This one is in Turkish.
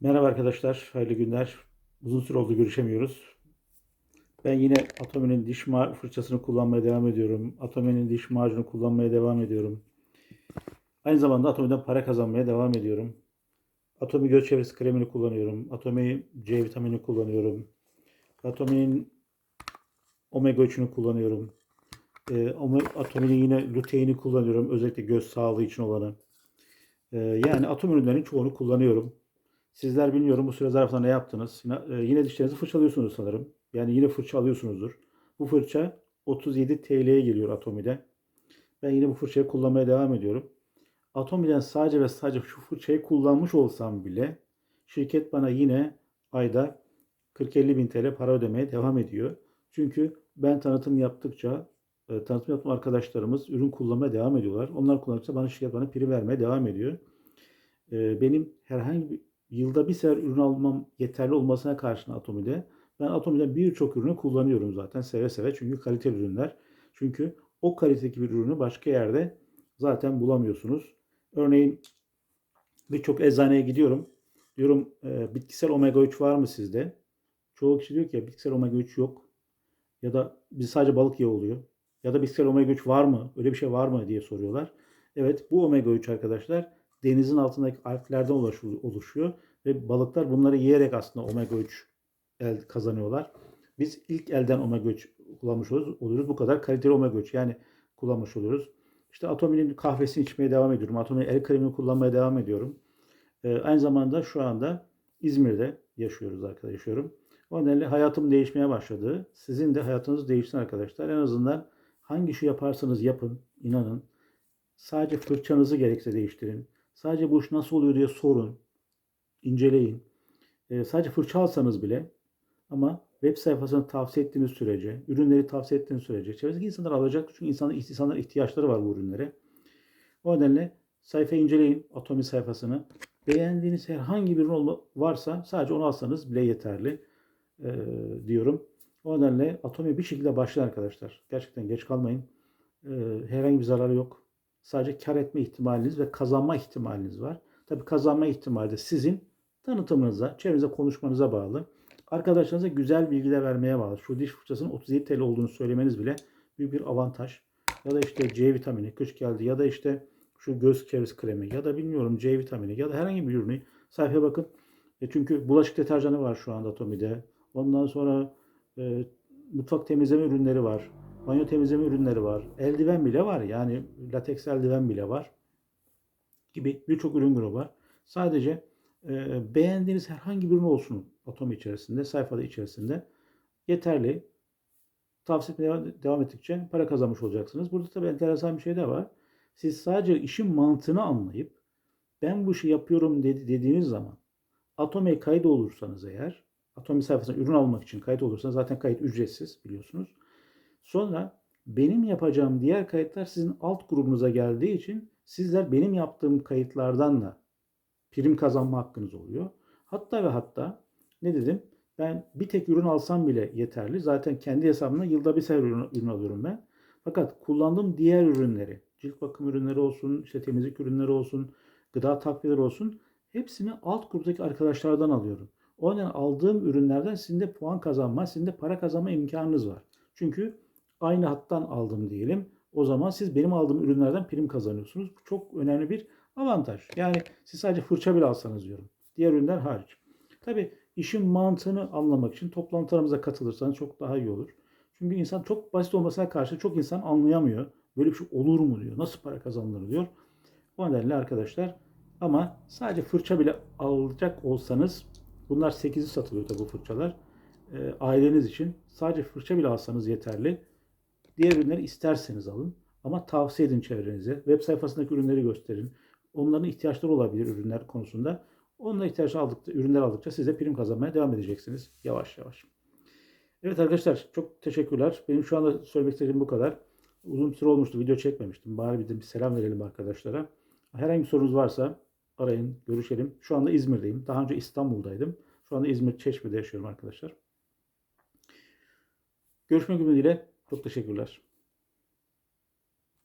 Merhaba arkadaşlar, hayırlı günler. Uzun süre oldu görüşemiyoruz. Ben yine Atomi'nin diş fırçasını kullanmaya devam ediyorum. Atomi'nin diş macunu kullanmaya devam ediyorum. Aynı zamanda Atomi'den para kazanmaya devam ediyorum. Atomi göz çevresi kremini kullanıyorum. Atomi C vitamini kullanıyorum. Atomi'nin omega 3'ünü kullanıyorum. Ome- Atomi'nin yine luteini kullanıyorum. Özellikle göz sağlığı için olanı. Ee, yani atom ürünlerinin çoğunu kullanıyorum. Sizler bilmiyorum bu süre zarfında ne yaptınız? Yine, e, yine dişlerinizi fırçalıyorsunuz sanırım. Yani yine fırça alıyorsunuzdur. Bu fırça 37 TL'ye geliyor Atomi'de. Ben yine bu fırçayı kullanmaya devam ediyorum. Atomi'den sadece ve sadece şu fırçayı kullanmış olsam bile şirket bana yine ayda 40-50 bin TL para ödemeye devam ediyor. Çünkü ben tanıtım yaptıkça e, tanıtım yaptığım arkadaşlarımız ürün kullanmaya devam ediyorlar. Onlar kullandıkça bana şirket bana prim vermeye devam ediyor. E, benim herhangi bir yılda bir sefer ürün almam yeterli olmasına karşın Atomi'de ben Atomi'den birçok ürünü kullanıyorum zaten seve seve çünkü kaliteli ürünler. Çünkü o kalitedeki bir ürünü başka yerde zaten bulamıyorsunuz. Örneğin birçok eczaneye gidiyorum. Diyorum e, bitkisel omega 3 var mı sizde? Çoğu kişi diyor ki ya bitkisel omega 3 yok. Ya da biz sadece balık yağı oluyor. Ya da bitkisel omega 3 var mı? Öyle bir şey var mı diye soruyorlar. Evet bu omega 3 arkadaşlar denizin altındaki alglerden oluşu- oluşuyor ve balıklar bunları yiyerek aslında omega 3 el kazanıyorlar. Biz ilk elden omega 3 kullanmış oluyoruz. oluyoruz. Bu kadar kaliteli omega 3 yani kullanmış oluyoruz. İşte Atomi'nin kahvesini içmeye devam ediyorum. Atomi'nin el kremini kullanmaya devam ediyorum. Ee, aynı zamanda şu anda İzmir'de yaşıyoruz arkadaşlar. Yaşıyorum. O nedenle hayatım değişmeye başladı. Sizin de hayatınız değişsin arkadaşlar. En azından hangi işi yaparsanız yapın, inanın. Sadece fırçanızı gerekse değiştirin. Sadece bu iş nasıl oluyor diye sorun. inceleyin. Ee, sadece fırça alsanız bile ama web sayfasını tavsiye ettiğiniz sürece, ürünleri tavsiye ettiğiniz sürece çevredeki insanlar alacak çünkü insanlar, insanlar ihtiyaçları var bu ürünlere. O nedenle sayfayı inceleyin, Atomi sayfasını. Beğendiğiniz herhangi bir ürün varsa sadece onu alsanız bile yeterli ee, diyorum. O nedenle Atomi bir şekilde başlayın arkadaşlar. Gerçekten geç kalmayın. Ee, herhangi bir zararı yok. Sadece kar etme ihtimaliniz ve kazanma ihtimaliniz var. Tabii kazanma ihtimali de sizin tanıtımınıza, çevrenize konuşmanıza bağlı. Arkadaşlarınıza güzel bilgiler vermeye bağlı. Şu diş fırçasının 37 TL olduğunu söylemeniz bile büyük bir avantaj. Ya da işte C vitamini kış geldi ya da işte şu göz çevresi kremi ya da bilmiyorum C vitamini ya da herhangi bir ürünü sayfaya bakın. E çünkü bulaşık deterjanı var şu anda Atomi'de. Ondan sonra e, mutfak temizleme ürünleri var. Banyo temizleme ürünleri var. Eldiven bile var. Yani lateks eldiven bile var. Gibi birçok ürün grubu var. Sadece e, beğendiğiniz herhangi bir ürün olsun Atom içerisinde, sayfada içerisinde yeterli. Tavsiye etmeye devam- ettikçe para kazanmış olacaksınız. Burada tabii enteresan bir şey de var. Siz sadece işin mantığını anlayıp ben bu işi yapıyorum dedi, dediğiniz zaman Atomi'ye kayıt olursanız eğer Atomi sayfasına ürün almak için kayıt olursanız zaten kayıt ücretsiz biliyorsunuz. Sonra benim yapacağım diğer kayıtlar sizin alt grubunuza geldiği için sizler benim yaptığım kayıtlardan da prim kazanma hakkınız oluyor. Hatta ve hatta ne dedim? Ben bir tek ürün alsam bile yeterli. Zaten kendi hesabımda yılda bir sefer ürün, ürün alıyorum ben. Fakat kullandığım diğer ürünleri, cilt bakım ürünleri olsun, işte temizlik ürünleri olsun, gıda takviyeleri olsun, hepsini alt gruptaki arkadaşlardan alıyorum. O yüzden aldığım ürünlerden sizin de puan kazanma, sizin de para kazanma imkanınız var. Çünkü aynı hattan aldım diyelim. O zaman siz benim aldığım ürünlerden prim kazanıyorsunuz. Bu çok önemli bir avantaj. Yani siz sadece fırça bile alsanız diyorum. Diğer ürünler hariç. Tabi işin mantığını anlamak için toplantılarımıza katılırsanız çok daha iyi olur. Çünkü insan çok basit olmasına karşı çok insan anlayamıyor. Böyle bir şey olur mu diyor. Nasıl para kazanılır diyor. O nedenle arkadaşlar ama sadece fırça bile alacak olsanız bunlar 8'i satılıyor tabi bu fırçalar. Ee, aileniz için sadece fırça bile alsanız yeterli. Diğer ürünleri isterseniz alın. Ama tavsiye edin çevrenize. Web sayfasındaki ürünleri gösterin. Onların ihtiyaçları olabilir ürünler konusunda. Onunla ihtiyaç aldıkça, ürünler aldıkça siz de prim kazanmaya devam edeceksiniz. Yavaş yavaş. Evet arkadaşlar çok teşekkürler. Benim şu anda söylemek istediğim bu kadar. Uzun süre olmuştu video çekmemiştim. Bari bir de bir selam verelim arkadaşlara. Herhangi bir sorunuz varsa arayın, görüşelim. Şu anda İzmir'deyim. Daha önce İstanbul'daydım. Şu anda İzmir Çeşme'de yaşıyorum arkadaşlar. Görüşmek ümidiyle. Çok teşekkürler.